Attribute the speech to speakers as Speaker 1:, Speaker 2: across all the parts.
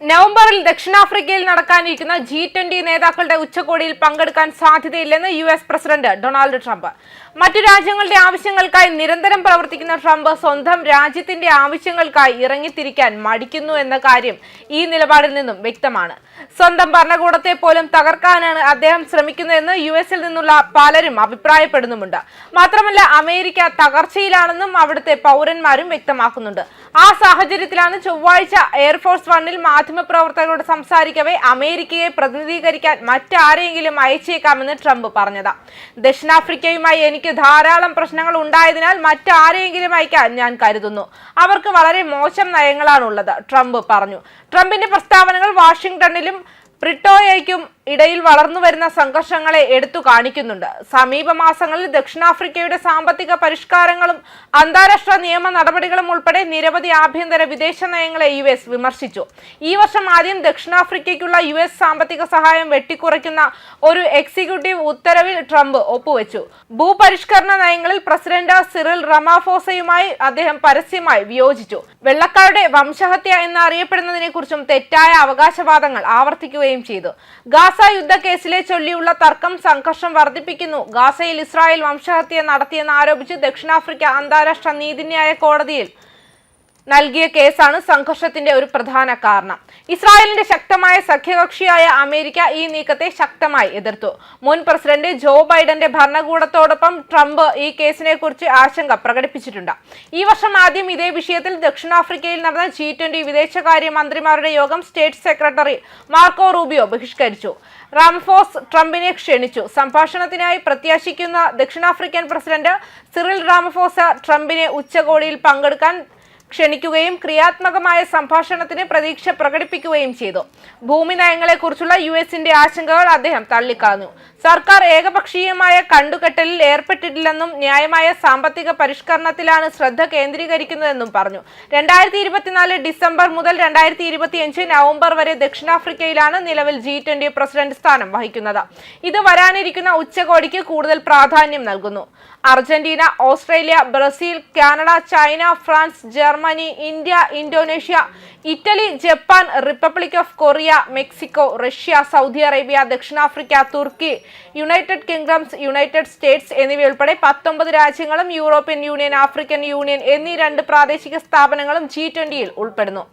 Speaker 1: നവംബറിൽ ദക്ഷിണാഫ്രിക്കയിൽ നടക്കാനിരിക്കുന്ന ജി ട്വന്റി നേതാക്കളുടെ ഉച്ചകോടിയിൽ പങ്കെടുക്കാൻ സാധ്യതയില്ലെന്ന് U S president Donald Trump. മറ്റു രാജ്യങ്ങളുടെ ആവശ്യങ്ങൾക്കായി നിരന്തരം പ്രവർത്തിക്കുന്ന ട്രംപ് സ്വന്തം രാജ്യത്തിന്റെ ആവശ്യങ്ങൾക്കായി ഇറങ്ങിത്തിരിക്കാൻ മടിക്കുന്നു എന്ന കാര്യം ഈ നിലപാടിൽ നിന്നും വ്യക്തമാണ്. സ്വന്തം ഭരണകൂടത്തെ പോലും തകർക്കാനാണ് അദ്ദേഹം ശ്രമിക്കുന്നതെന്ന് യു എസിൽ നിന്നുള്ള പലരും അഭിപ്രായപ്പെടുന്നുമുണ്ട്. മാത്രമല്ല അമേരിക്ക തകർച്ചയിലാണെന്നും അവിടുത്തെ പൗരന്മാരും വ്യക്തമാക്കുന്നുണ്ട്. ആ സാഹചര്യത്തിലാണ് ചൊവ്വാഴ്ച എയർഫോഴ്സ് വണ്ണിൽ മാധ്യമപ്രവർത്തകരോട് സംസാരിക്കവേ അമേരിക്കയെ പ്രതിനിധീകരിക്കാൻ മറ്റാരെങ്കിലും അയച്ചേക്കാമെന്ന് ട്രംപ് പറഞ്ഞത്. ദക്ഷിണാഫ്രിക്കയുമായി എനിക്ക് ധാരാളം പ്രശ്നങ്ങൾ ഉണ്ടായതിനാൽ മറ്റാരെയെങ്കിലും അയക്കാൻ ഞാൻ കരുതുന്നു. അവർക്ക് വളരെ മോശം നയങ്ങളാണുള്ളത് ട്രംപ് പറഞ്ഞു. ട്രംപിന്റെ പ്രസ്താവനകൾ വാഷിംഗ്ടണിലും പ്രിട്ടോയയ്ക്കും ഇടയിൽ വളർന്നു വരുന്ന സംഘർഷങ്ങളെ എടുത്തു കാണിക്കുന്നുണ്ട്. സമീപ മാസങ്ങളിൽ ദക്ഷിണാഫ്രിക്കയുടെ സാമ്പത്തിക പരിഷ്കാരങ്ങളും അന്താരാഷ്ട്ര നിയമ നടപടികളും ഉൾപ്പെടെ നിരവധി ആഭ്യന്തര വിദേശ നയങ്ങളെ യു എസ് വിമർശിച്ചു. ഈ വർഷം ആദ്യം ദക്ഷിണാഫ്രിക്കയ്ക്കുള്ള യു എസ് സാമ്പത്തിക സഹായം വെട്ടിക്കുറയ്ക്കുന്ന ഒരു എക്സിക്യൂട്ടീവ് ഉത്തരവിൽ ട്രംപ് ഒപ്പുവെച്ചു. ഭൂപരിഷ്കരണ നയങ്ങളിൽ പ്രസിഡന്റ് സിറിൽ റമാഫോസയുമായി അദ്ദേഹം പരസ്യമായി വിയോജിച്ചു. വെള്ളക്കാരുടെ വംശഹത്യ എന്നറിയപ്പെടുന്നതിനെ കുറിച്ചും തെറ്റായ അവകാശവാദങ്ങൾ ആവർത്തിക്കുകയും ചെയ്തു. ഗാസ യുദ്ധക്കേസിലെ ചൊല്ലിയുള്ള തർക്കം സംഘർഷം വർദ്ധിപ്പിക്കുന്നു. ഗാസയിൽ ഇസ്രായേൽ വംശഹത്യ നടത്തിയെന്ന് ആരോപിച്ച് ദക്ഷിണാഫ്രിക്ക അന്താരാഷ്ട്ര നീതിന്യായ കോടതിയിൽ നൽകിയ കേസാണ് സംഘർഷത്തിന്റെ ഒരു പ്രധാന കാരണം. ഇസ്രായേലിന്റെ ശക്തമായ സഖ്യകക്ഷിയായ അമേരിക്ക ഈ നീക്കത്തെ ശക്തമായി എതിർത്തു. മുൻ പ്രസിഡന്റ് ജോ ബൈഡന്റെ ഭരണകൂടത്തോടൊപ്പം ട്രംപ് ഈ കേസിനെ കുറിച്ച് ആശങ്ക പ്രകടിപ്പിച്ചിട്ടുണ്ട്. ഈ വർഷം ആദ്യം ഇതേ വിഷയത്തിൽ ദക്ഷിണാഫ്രിക്കയിൽ നടന്ന ജി ട്വന്റി വിദേശകാര്യ മന്ത്രിമാരുടെ യോഗം സ്റ്റേറ്റ് സെക്രട്ടറി മാർക്കോ റൂബിയോ ബഹിഷ്കരിച്ചു. റാംഫോസ് ട്രംപിനെ ക്ഷണിച്ചു. സംഭാഷണത്തിനായി പ്രത്യാശിക്കുന്ന ദക്ഷിണാഫ്രിക്കൻ പ്രസിഡന്റ് സിറിൽ റാമഫോസ ട്രംപിനെ ഉച്ചകോടിയിൽ പങ്കെടുക്കാൻ ക്ഷണിക്കുകയും ക്രിയാത്മകമായ സംഭാഷണത്തിന് പ്രതീക്ഷ പ്രകടിപ്പിക്കുകയും ചെയ്തു. ഭൂമി നയങ്ങളെക്കുറിച്ചുള്ള യു എസിന്റെ ആശങ്കകൾ അദ്ദേഹം തള്ളിക്കളഞ്ഞു. സർക്കാർ ഏകപക്ഷീയമായ കണ്ടുകെട്ടലിൽ ഏർപ്പെട്ടിട്ടില്ലെന്നും ന്യായമായ സാമ്പത്തിക പരിഷ്കരണത്തിലാണ് ശ്രദ്ധ കേന്ദ്രീകരിക്കുന്നതെന്നും പറഞ്ഞു. രണ്ടായിരത്തി ഇരുപത്തിനാല് ഡിസംബർ മുതൽ രണ്ടായിരത്തി ഇരുപത്തിയഞ്ച് നവംബർ വരെ ദക്ഷിണാഫ്രിക്കയിലാണ് നിലവിൽ ജി ട്വന്റി പ്രസിഡന്റ് സ്ഥാനം വഹിക്കുന്നത്. ഇത് വരാനിരിക്കുന്ന ഉച്ചകോടിക്ക് കൂടുതൽ പ്രാധാന്യം നൽകുന്നു. Argentina Australia Brazil Canada China France Germany India Indonesia Italy Japan Republic of Korea Mexico Russia Saudi Arabia ദക്ഷിണാഫ്രിക്ക തുർക്കി യുണൈറ്റഡ് കിങ്ഡംസ് യുണൈറ്റഡ് സ്റ്റേറ്റ്സ് എന്നിവയുൾപ്പെടെ പത്തൊമ്പത് രാജ്യങ്ങളും യൂറോപ്യൻ യൂണിയൻ ആഫ്രിക്കൻ യൂണിയൻ എന്നീ രണ്ട് പ്രാദേശിക സ്ഥാപനങ്ങളും ജി ട്വന്റിയിൽ ഉൾപ്പെടുന്നു.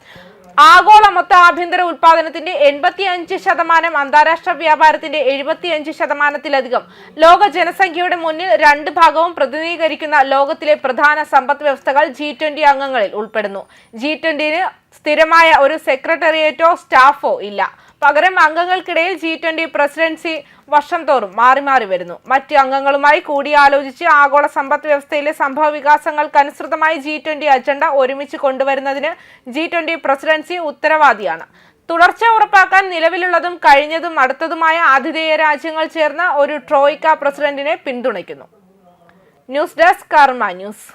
Speaker 1: ആഗോള മൊത്ത ആഭ്യന്തര ഉൽപാദനത്തിന്റെ എൺപത്തി അഞ്ച് ശതമാനം അന്താരാഷ്ട്ര വ്യാപാരത്തിന്റെ എഴുപത്തിയഞ്ച് ശതമാനത്തിലധികം. ലോക ജനസംഖ്യയുടെ മുന്നിൽ രണ്ട് ഭാഗവും പ്രതിനിധീകരിക്കുന്ന ലോകത്തിലെ പ്രധാന സമ്പദ് വ്യവസ്ഥകൾ ജി ട്വന്റി അംഗങ്ങളിൽ ഉൾപ്പെടുന്നു. ജി ട്വന്റിന് സ്ഥിരമായ ഒരു സെക്രട്ടേറിയറ്റോ സ്റ്റാഫോ ഇല്ല. പകരം അംഗങ്ങൾക്കിടയിൽ ജി ട്വന്റി പ്രസിഡൻസി വർഷം തോറും മാറി മാറി വരുന്നു. മറ്റ് അംഗങ്ങളുമായി കൂടിയാലോചിച്ച് ആഗോള സമ്പദ് വ്യവസ്ഥയിലെ സംഭവ വികാസങ്ങൾക്കനുസൃതമായി ജി ട്വന്റി അജണ്ട ഒരുമിച്ച് കൊണ്ടുവരുന്നതിന് ജി ട്വന്റി പ്രസിഡൻസി ഉത്തരവാദിയാണ്. തുടർച്ച ഉറപ്പാക്കാൻ നിലവിലുള്ളതും കഴിഞ്ഞതും അടുത്തതുമായ ആതിഥേയ രാജ്യങ്ങൾ ചേർന്ന ഒരു ട്രോയിക്ക പ്രസിഡന്റിനെ പിന്തുണയ്ക്കുന്നു. News desk Karma news.